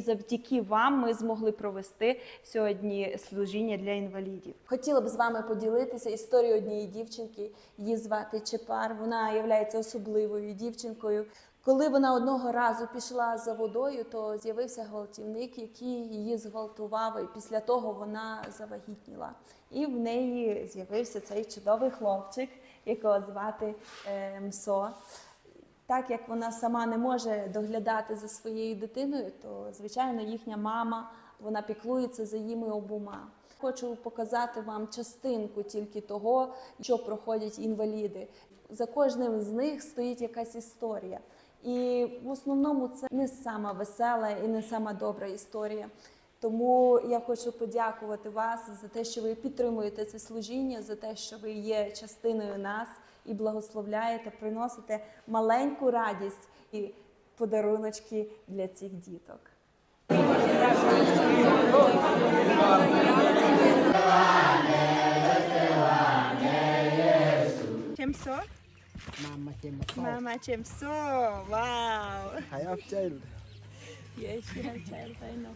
Завдяки вам ми змогли провести сьогодні служіння для інвалідів. Хотіла б з вами поділитися історією однієї дівчинки. Її звати Чепар. Вона є особливою дівчинкою. Коли вона одного разу пішла за водою, то з'явився гвалтівник, який її зґвалтував, і після того вона завагітніла. І в неї з'явився цей чудовий хлопчик, якого звати е, Мсо. Так як вона сама не може доглядати за своєю дитиною, то звичайно їхня мама вона піклується за їми обома. Хочу показати вам частинку тільки того, що проходять інваліди. За кожним з них стоїть якась історія. І в основному це не сама весела і не сама добра історія. Тому я хочу подякувати вас за те, що ви підтримуєте це служіння, за те, що ви є частиною нас і благословляєте, приносите маленьку радість і подаруночки для цих діток. Чемсо? Kimmo Kau. Мама Чемсо! Вау! I have child. Yes, she has child by now.